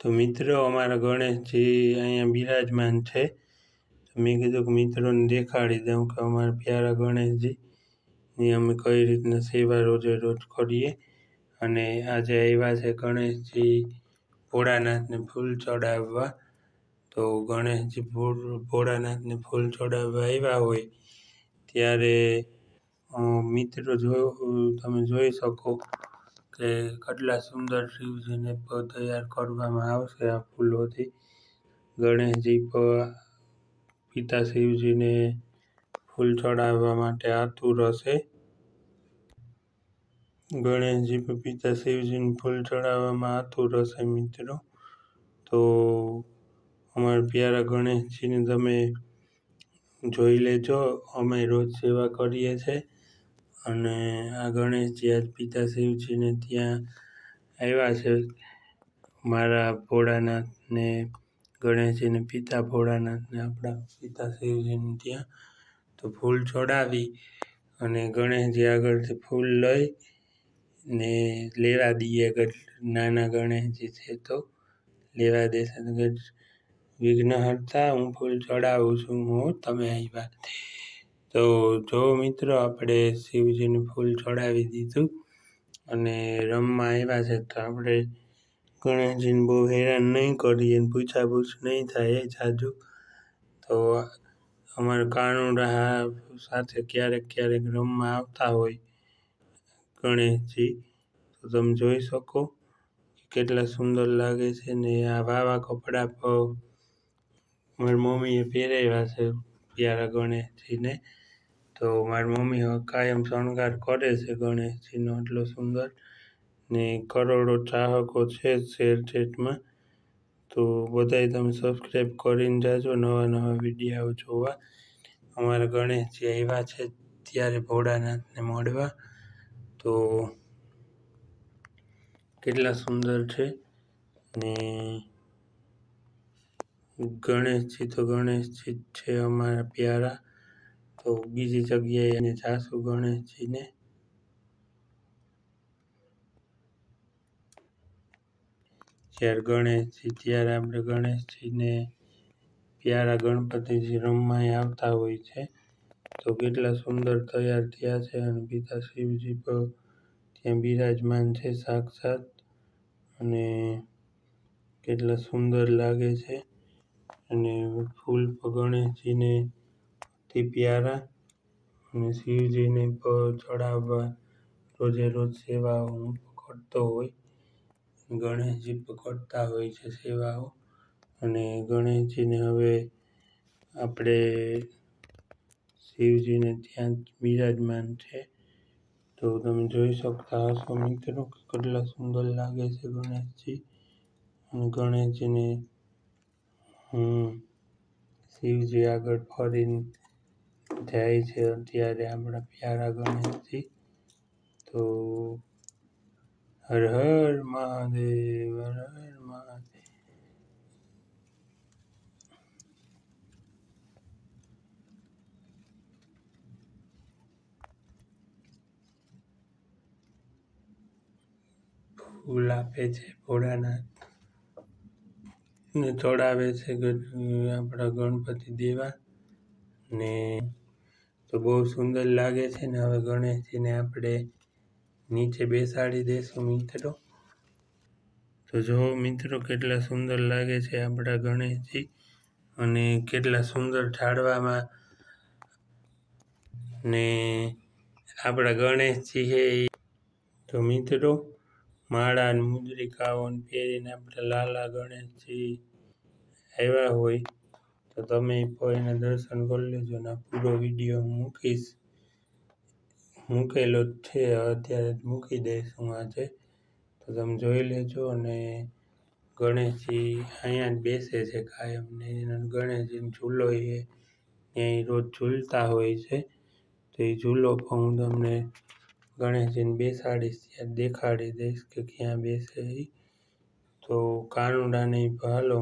તો મિત્રો, અમારા ગણેશજી અહીંયા બિરાજમાન છે. મેં કીધું કે મિત્રોને દેખાડી દઉં કે અમારા પ્યારા ગણેશજીની અમે કઈ રીતના સેવા રોજે રોજ કરીએ. અને આજે આવ્યા છે ગણેશજી ભોળાનાથને ફૂલ ચડાવવા. તો ગણેશજી ભોળાનાથને ફૂલ ચડાવવા આવ્યા હોય ત્યારે મિત્રો જો, તમે જોઈ શકો કે કેટલા સુંદર શિવજીને તૈયાર કરવામાં આવશે આ ફૂલોથી. ગણેશજી પિતા શિવજીને ફૂલ ચડાવવા માટે આતુર હશે. ગણેશજી પિતા શિવજીને ફૂલ ચડાવવામાં આતુર હશે મિત્રો. તો અમારા પ્યારા ગણેશજીને તમે જોઈ લેજો. અમે રોજ સેવા કરીએ છીએ. અને આ ગણેશજી આજ પિતા શિવજીને ત્યાં આવ્યા છે. મારા ભોળાનાથને, ગણેશજીને, પિતા ભોળાનાથને, આપણા પિતા શિવજીને ત્યાં તો ફૂલ ચડાવી અને ગણેશજી આગળથી ફૂલ લઈ ને લેવા દઈએ નાના ગણેશજી છે તો લેવા દેશે. વિઘ્નહર્તા, હું ફૂલ ચડાવું છું, હું, તમે આવ્યા તો જો મિત્રો, આપણે શિવજીનું ફૂલ ચડાવી દીધું અને રમવા આવ્યા છે, તો આપણે ગણેશજીને બહુ હેરાન નહીં કરીએ પૂછાપૂછ નહીં થાય એ જાજુ. તો અમારા કાનુડા સાથે ક્યારેક ક્યારેક રમવા આવતા હોય ગણેશજી. તો તમે જોઈ શકો કેટલા સુંદર લાગે છે ને આ વાવા કપડાં મારી મમ્મીએ પહેરાવ્યા છે, પ્યારા ગણેશજીને. તો મારી મમ્મી કાયમ શણગાર કરે છે ગણેશજીનો, એટલો સુંદર ને કરોડો ચાહકો છે શેર ચેટમાં. તો બધાય તમે સબસ્ક્રાઈબ કરીને જાજો, નવા નવા વીડિયો જોવા. અમારા ગણેશજી આવ્યા છે ત્યારે ભોળાનાથને મળવા. તો કેટલા સુંદર છે ને ગણેશજી તો ગણેશજી છે અમારા પ્યારા. તો બીજી જગ્યાએ એને જાશું ગણેશજીને જ્યારે ગણેશજી ત્યારે આપણે ગણેશજીને પ્યારા ગણપતિજી રમવાય આવતા હોય છે, તો કેટલા સુંદર તૈયાર થયા છે અને પિતા શિવજી પર ત્યાં બિરાજમાન છે સાક્ષાત અને કેટલા સુંદર લાગે છે. અને ફૂલ ગણેશજીને અતિ પ્યારા અને શિવજીને ચડાવવા રોજે રોજ સેવાઓ હું પકડતો હોય. ગણેશજી પકડતા હોય છે સેવાઓ અને ગણેશજીને હવે આપણે શિવજીને ત્યાં બિરાજમાન છે. તો તમે જોઈ શકતા હશો મિત્રો કેટલા સુંદર લાગે છે ગણેશજી અને ગણેશજીને હું શિવજી આગળ ફરીને જાય છે અત્યારે આપણા પ્યારા ગણેશજી. તો હર હર મહાદેવ, હર હર મહાદેવ. ફૂલ આપે છે ભોળાનાથ ને ચડાવે છે આપણા ગણપતિ દેવા ને તો બહુ સુંદર લાગે છે ને હવે ગણેશજીને આપણે નીચે બેસાડી દઈશું મિત્રો. તો જો મિત્રો કેટલા સુંદર લાગે છે આપણા ગણેશજી અને કેટલા સુંદર ઠાળવામાં ને આપણા ગણેશજી છે તો મિત્રો, માળા મુદ્રિકાઓને મુદ્રિકાઓ પહેરીને આપણે લાલા ગણેશજી આવ્યા હોય. તો તમે એને એના દર્શન કરી લેજો ને પૂરો વીડિયો હું મૂકીશ. મૂકેલો છે, અત્યારે જ મૂકી દઈશ હું આજે. તો તમે જોઈ લેજો અને ગણેશજી અહીંયા જ બેસે છે કાયમ. ને ગણેશજીનો ઝૂલો એ ત્યાં રોજ ઝૂલતા હોય છે. તો એ ઝૂલો પણ હું તમને ગણેશજીને બેસાડીશ, ત્યાં દેખાડી દઈશ કે ક્યાં બેસે તો કાનુડાને હાલો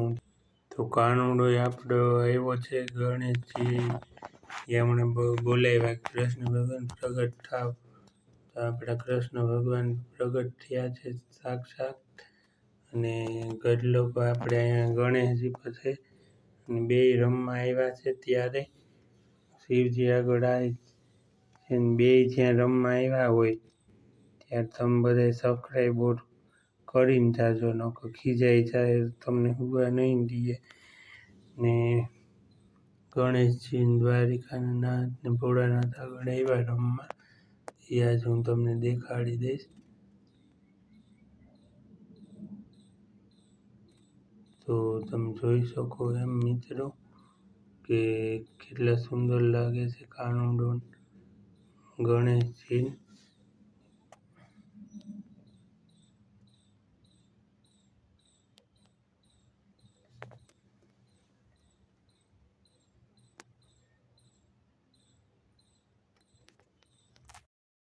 તો કાનુડો આપણો આવ્યો છે, ગણેશજી એમણે બોલાવ્યા કૃષ્ણ ભગવાન પ્રગટ થાવ. તો આપણા કૃષ્ણ ભગવાન પ્રગટ થયા છે સાક્ષાત. અને ગઢલોકો આપણે અહીંયા ગણેશજી પાસે અને બે રમવા આવ્યા છે ત્યારે. શિવજી આગળ આવી છે બે જ્યાં રમવા આવ્યા હોય ત્યારે તમે બધા સબસ્ક્રાઈબર કરીને જાજો નકો ખીજાઈ જાય, તમને હુવા નહીં દઈએ. ને ગણેશજી દ્વારિકાના નાથ ને ભોળાનાથ આગળ આવ્યા રમવા. એ આજ હું તમને દેખાડી દઈશ. તો તમે જોઈ શકો એમ મિત્રો કે કેટલા સુંદર લાગે છે કાનુડો ગણેશજી